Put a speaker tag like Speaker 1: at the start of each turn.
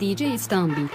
Speaker 1: DJ İstanbul.